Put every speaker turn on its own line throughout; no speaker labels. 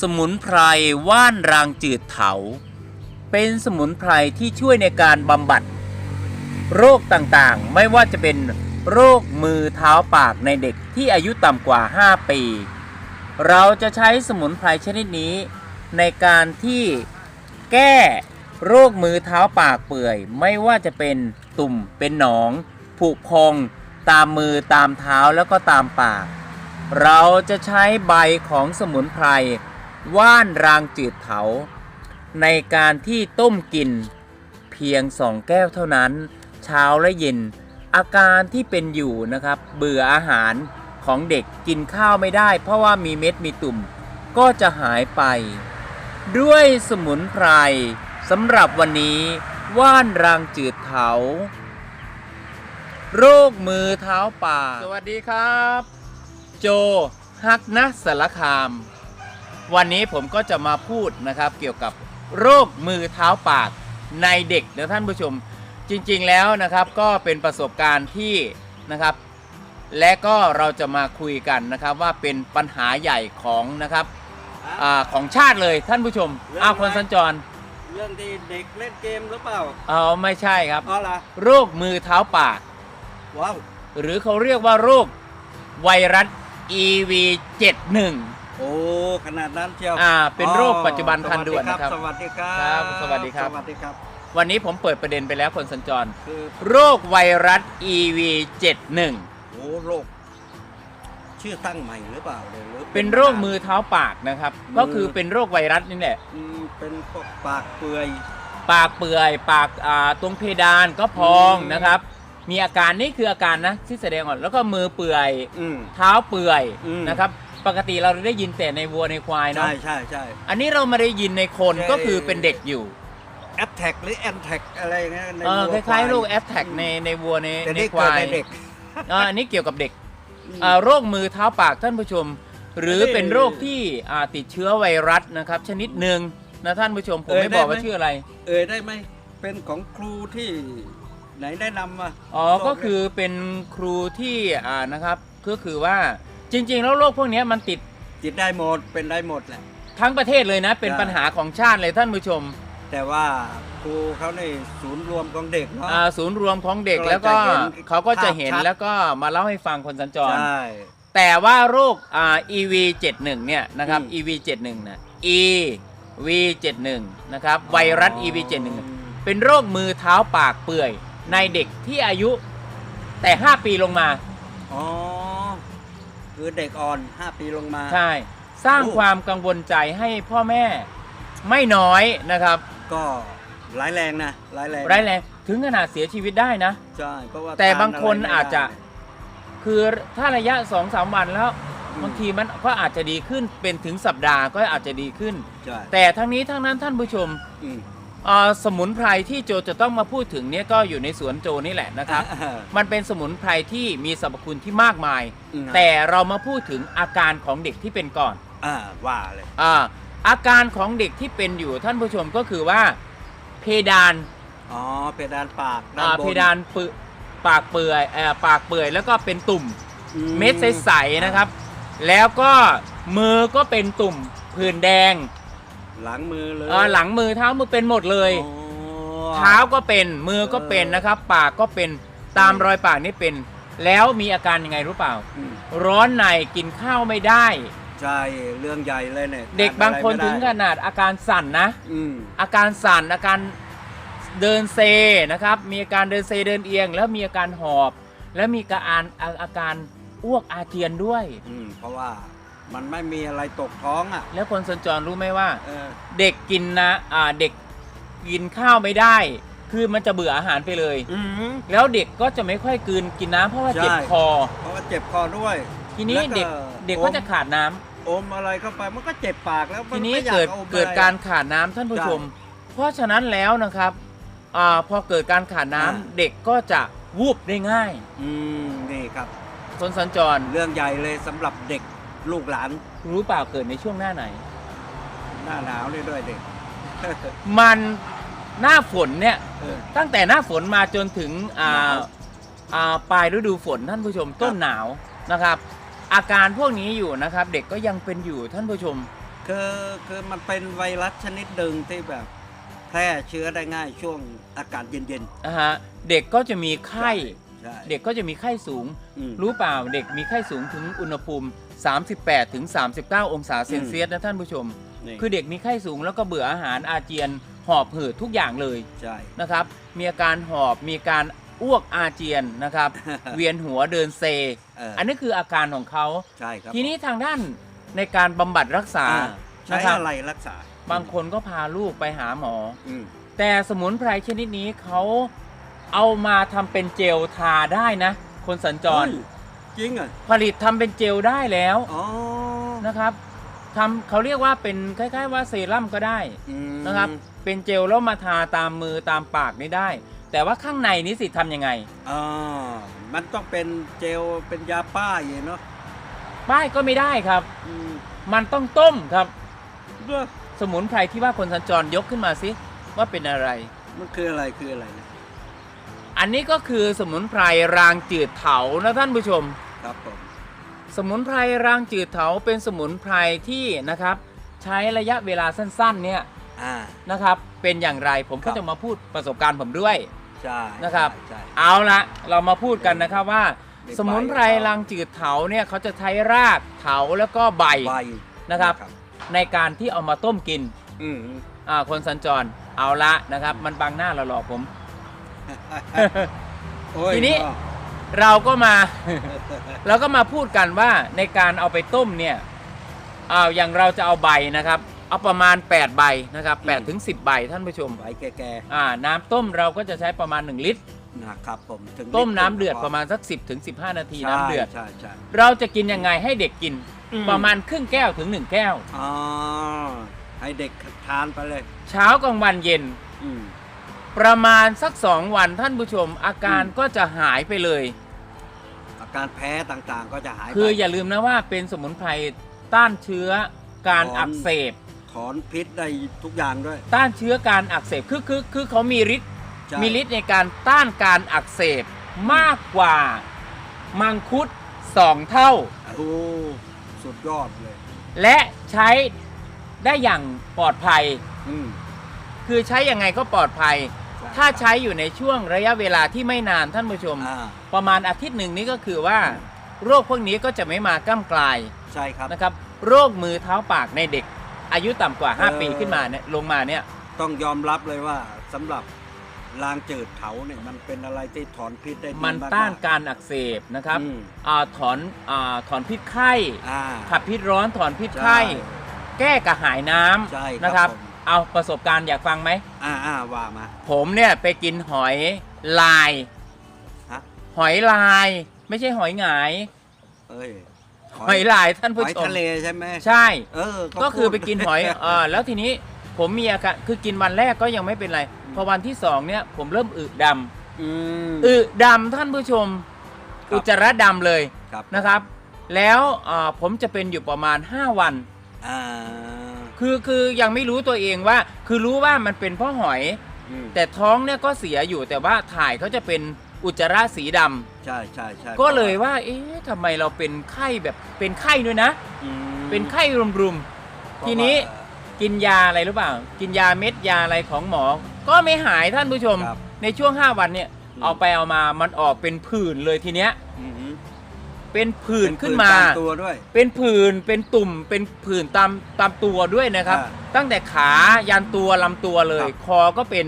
สมุนไพรว่านรางจืดเถา เป็นสมุนไพรที่ช่วยในการบำบัด โรคต่างๆ ไม่ว่าจะเป็นโรคมือเท้าปากในเด็กที่อายุต่ำกว่า 5 ปี เราจะใช้สมุนไพรชนิดนี้ในการที่แก้โรคมือเท้าปากเปื่อย ไม่ว่าจะเป็นตุ่มเป็นหนอง ผุพอง ตามมือตามเท้าแล้วก็ตามปาก เราจะใช้ใบของสมุนไพร ว่านรางจืดเถา ในการที่ต้มกินเพียงสองแก้วเท่านั้น เช้าและเย็น อาการที่เป็นอยู่นะครับ เบื่ออาหารของเด็กกินข้าวไม่ได้ เพราะว่ามีเม็ดมีตุ่ม ก็จะหายไป ด้วยสมุนไพรสำหรับวันนี้ ว่านรางจืดเถา โรคมือเท้าปากสวัสดีครับ โจฮักนะสารคาม วันนี้ผมก็จะมาพูดนะครับเกี่ยวกับโรคมือเท้าปากในเด็กนะท่านผู้ชมจริงๆแล้วนะครับก็เป็นประสบการณ์ที่นะครับ และก็เราจะมาคุยกันนะครับว่าเป็นปัญหาใหญ่ของนะครับอาของชาติเลยท่านผู้ชมอ้าวคนสัญจร
เรื่องที่เด็กเล่นเกมหรือเปล่า
เอาไม่ใช่ครับ
อ๋อล่ะ
โรคมือเท้าปาก
ว้าว
หรือเขาเรียกว่าโรคไวรัส EV71
โอ้ขนาดนั้นเชียว
อ่าเป็นโรคปัจจุบันทันด่วนนะครับ
สวัสดีครั
ครับบสวัสดีครับ
สวัสดีครับ
วันนี้ผมเปิดประเด็นไปแล้วคนสัญจร
คือ
โรคไวรัส EV71
โอ้โรคชื่อตั้งใหม่หรือเปล่าหรือ
เป็นโรคมือเท้าปากนะครับ
มือ
ก็คือเป็นโรคไวรัสนี่แหละ
อืมเป็นพวกปากเปื่อย
ปากเปื่อย ปากอ่าตรงเพดานก็พอง
อืม
นะครับ มีอาการนี่คืออาการนะที่แสดงออกแล้วก็มือเปื่อย
อืม
เท้าเปื่อย
อืม
นะครับ ปกติเราได้ยินแต่ในวัวในควายเนาะ
ใช่ใช่ใช่
อันนี้เรามาได้ยินในคน
ใช่
ก็คือเป็นเด็กอยู่
แอปแท็กหรือแอนแท็กอะไรเงี้ยใน
เออ
วั
ควล้ายๆโรค
ว
แอปแท็กในในวัวใน
แต่
ใน
นี่
ค
เกิด
วาย
ในเด็ก
อ่าอันนี้เกี่ยวกับเด็ก
อืม
อ่าโรคมือเท้าปากท่านผู้ชม หรือ
อันนี้
เป็นโรคที่อ่าติดเชื้อไวรัสนะครับ ชนิดหนึ่งนะท่านผู้ชมผม
เอ่ย
ไม่บอก
ได้ไหม
ว่าชื่ออะไร
เอ่ยได้ไหมเป็นของครูที่ไหนแนะนำมา
อ๋อก็คือเป็นครูที่อ่านะครับก็คือว่า จริง ๆ แล้วโรคพวกเนี้ยมันติด
จิตได้หมดเป็นได้หมดแหละ
ทั้งประเทศเลยนะ เป็น
ใช่
ปัญหาของชาติเลยท่านผู้ชม
แต่ว่าครูเขาในศูนย์รวมของเด็กเนาะ
อ่าศูนย์รวมของเด็ก
ก็เลย
แล้วก็
จะเห็น
เขาก็จะเห็น
ภาพชัด
แล้วก็มาเล่าให้ฟังคนสัญจร
ใช่
แต่ว่าโรคอ่า EV71 เนี่ยนะครับ
อืม
EV71 นะ EV71 นะครับไวรัส EV71 เป็นโรคมือเท้าปากเปื่อยในเด็กที่อายุแต่ 5 ปีลงมา
อ๋อ คือเด็กอ่อน 5 ปีลงมา
ใช่ สร้าง
โอ้
ความกังวลใจให้พ่อแม่ไม่น้อยนะครับ
ก็ร้ายแรงนะร้ายแรง
ร้ายแรงถึงขนาดเสียชีวิตได้นะ
ใช่เพราะว่า
แต่
ท
บางคน
ไรไม่
อาจจะ
ได้
คือถ้าระยะ2-3วันแล้ว
อืม
บางทีมันก็อาจจะดีขึ้นเป็นถึงสัปดาห์ก็อาจจะดีขึ้น
ใช่
แต่ทั้งนี้ทั้งนั้นท่านผู้ชม
อืม
อ่า สมุนไพรที่โจจะต้องมาพูดถึงเนี่ยก็อยู่ในสวนโจนี่แหละนะครับ
อ่า
มันเป็นสมุนไพรที่มีสรรพคุณที่มากมาย
อืม
แต่เรามาพูดถึงอาการของเด็กที่เป็นก่อน
อ่าว่าเลย
อาอาการของเด็กที่เป็นอยู่ท่านผู้ชมก็คือว่า เพดาน
อ๋อเพดานปาก
อ่า
บน
เพดานปึปากเปื่อยเอ่อปากเปื่อยแล้วก็เป็นตุ่ม
อื
เม็ดใสๆนะครับ แล้วก็มือก็เป็นตุ่มผื่นแดง
หลังมือเลย
เอ่อหลังมือเท้ามือเป็นหมดเลย
อ๋อ
เท้าก็เป็นมือก็เป็นนะครับ ปากก็เป็นตามรอยปากนี่เป็น แล้วมีอาการยังไงรู้เปล่า
อืม
ร้อนในกินข้าวไม่ได้
ใช่เรื่องใหญ่เลยเนี่ย
เด็กบางคน
ทำอะไร
ถึง
ไม่
ข
ได้
นาดอาการสั่นนะ
อืม
อาการสั่นอาการเดินเซนะครับ มีอาการเดินเซเดินเอียง แล้วมีอาการหอบ แล้วมีอาการอาอาการอ้วกอาเจียนด้วย
อืมเพราะว่า มันไม่มีอะไรตกท้องอะ
แล้วคนสัญจรรู้ไหมว่า
เออ
เด็กกินนะอ่าเด็กกินข้าวไม่ได้ คือมันจะเบื่ออาหารไปเลย
อืม
แล้วเด็กก็จะไม่ค่อยกลืนกินน้ำเพราะว่า
ใช่
เจ็บคอ
เพราะว่าเจ็บคอด้วย
ทีนี้
แล้วก็
เด็กเด็ก
อม
ก็จะขาดน้ำ
อมอะไรเข้าไปมันก็เจ็บปากแล้วมั
ทีนี้
ไม่อยา
เกิด
อม
เกิด
อะไร
การขาดน้ำท่านผู้ชม เพราะฉะนั้นแล้วนะครับอาพอเกิดการขาดน้ำ
อ่า
เด็กก็จะวูบได้ง่าย
อืมนี่ครับ
คนสัญจร
เรื่องใหญ่เลยสำหรับเด็ก ลูกหลาน
รู้เปล่าเกิดในช่วงหน้าไหน
หน้าหนาวเลยด้วยเด็ก
มันหน้าฝนเนี่ย
เออ
ตั้งแต่หน้าฝนมาจนถึงอ่า
หนาว
อ่าปลายฤดูฝนท่านผู้ชมต้นหนาวนะครับ อาการพวกนี้อยู่นะครับ เด็กก็ยังเป็นอยู่ท่านผู้ชม
คือคือมันเป็นไวรัสชนิดหนึ่งที่แบบ แพร่เชื้อได้ง่ายช่วงอากาศเย็น
นะฮะเด็กก็จะมี
ๆ
ไข้
ใช่
เด็กก็จะมีไข้สูง
อืม
รู้เปล่าเด็กมีไข้สูงถึงอุณหภูมิ 38ถึง39 องศาเซนเซียสนะท่านผู้ชม
นี่
คือเด็กมีไข้สูงแล้วก็เบื่ออาหารอาเจียน หอบหืดทุกอย่างเลย
ใช่
นะครับ มีอาการหอบมีการอ้วกอาเจียนนะครับ เวียนหัวเดินเซ
เออ
อันนี้คืออาการของเขา
ใช่ครับ
ทีนี้ทางด้านในการบำบัดรักษา
อ่าใช้
นะครับ
อะไรรักษา
บางคนก็พาลูกไปหาหมอ
อืม
แต่สมุนไพรชนิดนี้เขาเอามาทำเป็นเจลทาได้นะ คนสัญจร
เฮ้ย จริงเหรอะ
ผลิตทำเป็นเจลได้แล้ว
อ๋อ
นะครับทำเขาเรียกว่าเป็นคล้ายๆว่าเซรั่มก็ได้
อืม
นะครับ เป็นเจลแล้วมาทาตามมือตามปากนี่ได้ แต่ว่าข้างในนี้สิทำยังไง
อ่ามันต้องเป็นเจลเป็นยาป้ายเนาะ
ป้ายก็ไม่ได้ครับ
อืม
มันต้องต้มครับ
เรื่อง
สมุนไพรที่ว่าคนสัญจรยกขึ้นมาสิว่าเป็นอะไร
มันคืออะไรคืออะไรนะ
อันนี้ก็คือสมุนไพรรางจืดเถานะท่านผู้ชม
ครับผม
สมุนไพรรางจืดเถาเป็นสมุนไพรที่นะครับ ใช้ระยะเวลาสั้นๆ เนี่ย
อ่า
นะครับเป็นอย่างไรผม
ครั
ก็
บ
จะมาพูดประสบการณ์ผมด้วย
ใช่
นะครับ
ใช่
เอาละเรามาพูดกันนะครับว่า
ใบ
สมุนไพรรางจืดเถาเนี่ยเขาจะใช้รากเถาแล้วก็ใบ
ใบ
นะครับ ในการที่เอามาต้มกิน
อืม
อ่าคนสัญจรเอาละนะครับ มันบังหน้าเราหลอกผม
โอ้ย
ทีนี้
ก็
เราก็มาเราก็มาพูดกันว่าในการเอาไปต้มเนี่ยอ่าอย่างเราจะเอาใบนะครับ เอาประมาณ 8 ใบนะครับ8ถึง10 ใบท่านผู้ชม
ใบแก่
อ่าน้ำต้มเราก็จะใช้ประมาณ 1 ลิตร
ๆนะครับผมถึง
ต้ม
ลิต
น้ำเดือดประมาณสัก 10ถึง15 นาที
ใช่
น้ำเดือด
ใช่ใช่
เราจะกินยังไงให้เด็กกิน
อืม
ประมาณครึ่งแก้วถึง 1 แก้ว
อ๋อให้เด็กทานไปเลย
เช้ากลางวันเย็น
อืม
ประมาณสัก2วันท่านผู้ชม อาการ
อืม
ก็จะหายไปเลย
อาการแพ้ต่างๆก็จะหายไป
คืออย่าลืมนะว่าเป็นสมุนไพรต้านเชื้อการ
ถอน
อักเสบ
ถอนพิษได้ทุกอย่างด้วย
ต้านเชื้อการอักเสบคือคือคือเขามีฤทธิ์
ใช่
มีฤทธิ์ในการต้านการอักเสบมากกว่ามังคุดสองเท่า
โอ้สุดยอดเลย
และใช้ได้อย่างปลอดภัย
อืม
คือใช้ยังไงก็ปลอดภัย ถ้าใช้อยู่ในช่วงระยะเวลาที่ไม่นานท่านผู้ชม
อ่า
ประมาณอาทิตย์หนึ่งนี้ก็คือว่า โรคพวกนี้ก็จะไม่มาก้ากลาย
ใช่ครับ
นะครับ โรคมือเท้าปากในเด็ก อายุต่ำกว่า
เออ
5 ปีขึ้นมาเนี่ยลงมาเนี่ย
ต้องยอมรับเลยว่าสำหรับลางจืดเถาเนี่ยมันเป็นอะไรที่ถอนพิษได้ดี
มัน
กๆ
ต้านการอักเสบนะครับ
อืม
อ่าถอนอาถอนพิษไข้
อ่า
ขับพิษร้อนถอนพิษ
ใช่
ไข้ แก้กระหายน้
ใช่ครับำ
นะครับ
ผม
เอาประสบการณ์อยากฟังไหม
อ่าอ่าว่ามา
ผมเนี่ยไปกินหอยลาย
ฮะ
หอยลาย ไม่ใช่หอยหงาย
เอ้ย
หอยลายท่าน
ห
ผู้
อย
ชม
ทะเลใช่ไหม
ใช่
เออ
ก็คือ
พูด
ไปกินหอยเออแล้วทีนี้ผมมีอาการคือกินวันแรกก็ยังไม่เป็นไรพอวันที่สองเนี่ยผมเริ่มอึดำ
อืม
อึดำท่านผู้ชม
ครับ
อุจจาระดำเลย
ครับ
นะครับ แล้วเอ่อผมจะเป็นอยู่ประมาณ 5 วัน
อ่า
คือคือยังไม่รู้ตัวเองว่า คือรู้ว่ามันเป็นเพราะหอย
อืม
แต่ท้องเนี่ยก็เสียอยู่แต่ว่าถ่ายเขาจะเป็นอุจจาระสีดำ
ใช่ใช่ใช่
ก็เลยว่า เอ๊ะทำไมเราเป็นไข้แบบเป็นไข้ด้วยนะ
อืม
เป็นไข้รุมๆทีนี้ กินยาอะไรหรือเปล่า กินยาเม็ดยาอะไรของหมอ ก็ไม่หายท่านผู้ชม
ครับ
ในช่วง 5 วันเนี่ย
อืม
เอาไปเอามามันออกเป็นผื่นเลยทีเนี้ย
อืม
เป็นผื่นขึ้นมา
เป็ผื่ตตัวด้วย
เป็นผื่นเป็นตุ่มเป็นผื่นตามตามตัวด้วยนะครับ
อ่า
ตั้งแต่ขายันตัวลำตัวเลย
ครับ
คอก็เป็น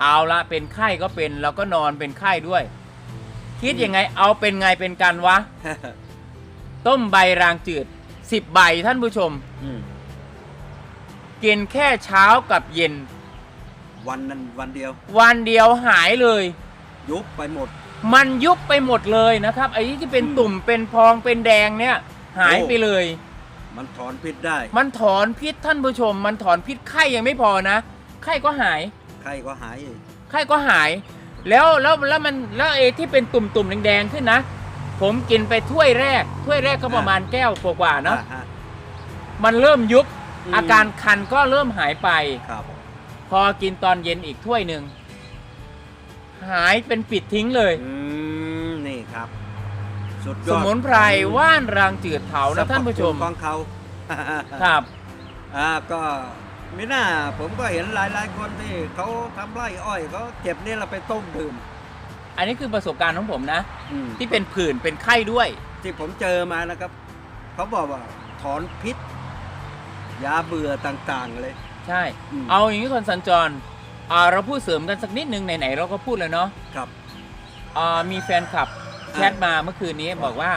เอาละเป็นไข้ก็เป็นแล้วก็นอนเป็นไข้ด้วย คิดยังไงเอาเป็นไงเป็นกันวะ ต้มใบรางจืด10ใบท่านผู้ชม
อืม
กินแค่เช้ากับเย็น
วันนั้นวันเดียว
วันเดียวหายเลย
ยุบไปหมด
มันยุบไปหมดเลยนะครับไอ้ที่เป็น
อืม
ตุ่มเป็นพองเป็นแดงเนี่ยหาย
โอ้
ไปเลย
มันถอนพิษได้
มันถอนพิษท่านผู้ชม มันถอนพิษไข้ยังไม่พอนะไข้ก็หาย
ใครก็หายอีก
ไข้ก็หาย แล้วแล้วแล้วมันแล้วไอ้ที่เป็นตุ่มตุ่มๆแดงๆขึ้นนะ ผมกินไปถ้วยแรก ถ้วยแรกก็ประมาณแก้วกว่าๆเนาะ
อ่ฮ
มันเริ่มยุบ
อืม
อาการคันก็เริ่มหายไป
ครับ
พอกินตอนเย็นอีกถ้วยหนึ่ง หายเป็นปิดทิ้งเลย
อืมนี่ครับ สุดย
ส
อด
มุนไพรว่านรางจืดเถานะท่านผู้ชม
สรรพคุณของเขา
ครับ
อ่าก็ไม่น่าผมก็เห็นหลาย ๆ คนที่เขาทำไร่อ้อยเขาเก็บนี่เราไปต้มดื่ม
อันนี้คือประสบการณ์ของผมนะ
อืม
ที่เป็นผื่นเป็นไข้ด้วย
ที่ผมเจอมานะครับ เขาบอกว่าถอนพิษ ยาเบื่อต่าง ๆ เลย
ใช่
อืม
เอาอย่างนี้คนสัญจร อ่าเราพูดเสริมกันสักนิดนึงไหนๆเราก็พูดเลยเนาะ
ครับ
อ่ามีแฟนคลับแชทมาเมื่อคืนนี้บอกว่า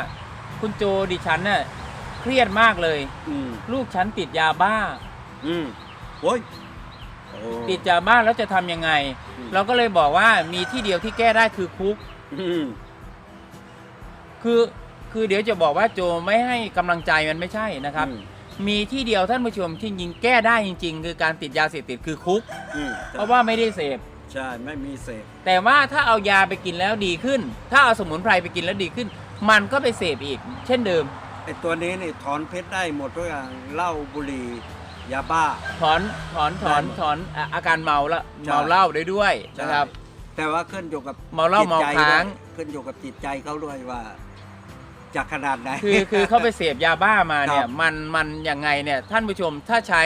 คุณโจดิฉันน่ะเครียดมากเลย
อืม
ลูกฉันติดยาบ้า
อืมโอ้ยโอ้
ติดยาบ้าแล้วจะทำยังไง
อืม
เราก็เลยบอกว่ามีที่เดียวที่แก้ได้คือคุก
อืม
คือคือเดี๋ยวจะบอกว่าโจไม่ให้กำลังใจมันไม่ใช่นะครับ
อืม
มีที่เดียวท่านผู้ชมที่ยิงแก้ได้จริง ๆ คือการติดยาเสพติดคือคุก
อืม
เพราะว่าไม่ได้เสพ
ใช่ไม่มีเสพ
แต่ว่าถ้าเอายาไปกินแล้วดีขึ้น ถ้าเอาสมุนไพรไปกินแล้วดีขึ้น มันก็ไปเสพอีก เช่นเดิม
ไอ้ตัวนี้นี่ถอนพิษได้หมดทุกอย่างเหล้าบุหรี่ยาบ้า
ถอนถอนถอน
ได้หมด
ถอนอะอาการเมาละ
ใช่
เมาเหล้าได้ด้วยนะครับ
ใช่แต่ว่าขึ้นอยู่กับ
เมาเหล้า
จิตใจ
เมาค้าง
ด้วยขึ้นอยู่กับจิตใจเขาด้วยว่า จะขนาดไหน
คือคือเขาไปเสพยาบ้ามาเนี่
ค
ย
รับ
มันมันยังไงเนี่ยท่านผู้ชมถ้าใช้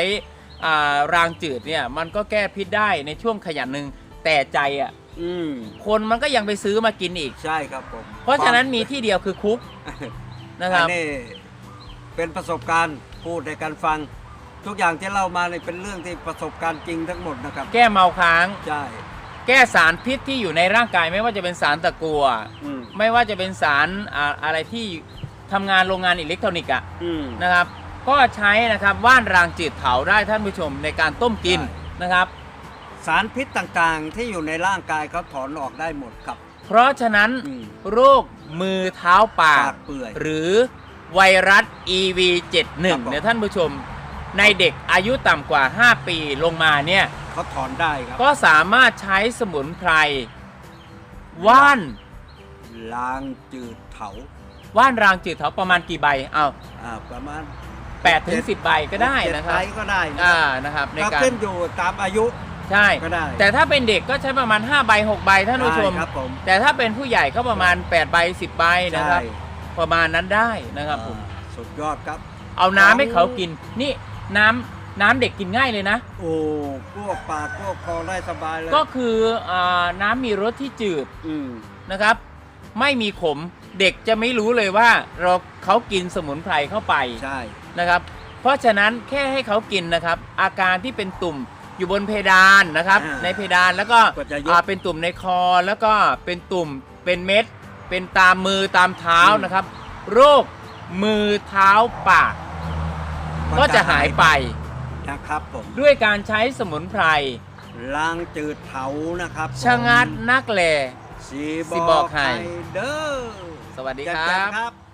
อ่ารางจืดเนี่ยมันก็แก้พิษได้ในช่วงขยันหนึ่งแต่ใจอะ
อืม
คนมันก็ยังไปซื้อมากินอีก
ใช่ครับผม
เพราะฉะนั้นมีที่เดียวคือคุกนะครับ
อันนี้เป็นประสบการณ์พูดในการฟัง ทุกอย่างที่เล่ามาเนี่ยเป็นเรื่องที่ประสบการณ์จริงทั้งหมดนะครับ
แก้เมาค้าง
ใช่
แก้สารพิษที่อยู่ในร่างกายไม่ว่าจะเป็นสารตะกัว
อืม
ไม่ว่าจะเป็นสารอ่าอะไรที่ทำงานโรงงานอิเล็กทรอนิกส์อะ
อืม
นะครับ ก็ใช้นะครับว่านรางจืดเผาได้ท่านผู้ชมในการต้มกิน
ใช่
นะครับ
สารพิษต่างๆ ที่อยู่ในร่างกายเขาถอนออกได้หมดครับ
เพราะฉะนั้น
อืม
โรคมือเท้าปา
ปากกเปื่อย
หรือไวรัส EV71
ครับผม
เนี่ยท่านผู้ชมในเด็กอายุต่ำกว่า 5 ปีลงมาเนี่ย
เขาถอนได้ครับ
ก็สามารถใช้สมุนไพรว่าน
ล้างจืดเถา
ว่านรางจืดเถาประมาณกี่ใบเอา
อ่าประมาณ
8ถึง10ใบก็ได้นะครับ
เจ็ใก็ได้นะ
อ่านะครับใน
ก็
การ
ขึ้นอยู่ตามอายุ
ใช่
ก็ได้
แต่ถ้าเป็นเด็กก็ใช้ประมาณ5ใบ6ใบท่านผู้ชม
ได้ครับผม
แต่ถ้าเป็นผู้ใหญ่ก็ประมาณ8ใบ10ใบนะครับ
ใช่
ประมาณนั้นได้นะครับผม
อ่าสุดยอดครับ
เอาน้ำ
ของ
ให้เขากิน นี่น้ำน้ำเด็กกินง่ายเลยนะ
โอ้พวกปากพวกคอได้สบายเลย
ก็คืออาน้ำมีรสที่จืด
อืม
นะครับ ไม่มีขมเด็กจะไม่รู้เลยว่าเราเขากินสมุนไพรเข้าไป
ใช่
นะครับ เพราะฉะนั้นแค่ให้เขากินนะครับ อาการที่เป็นตุ่มอยู่บนเพดานนะครับ
อ่า
ในเพดานแล้วก็
ก็จะยุบ
อ่าเป็นตุ่มในคอแล้วก็เป็นตุ่มเป็นเม็ด เป็นตามมือตามเท้า
อืม
นะครับ โรคมือเท้าปากก็จะหายไป
นะครับผม
ด้วยการใช้สมุนไพร
ล้างจืดเถานะครับผม
ชะงัดนักแหล่
สี
สิ
บบอ
อกกให้
ให้เด้อ
สวัสดีค
จัด
รั
การ
บ
ครับ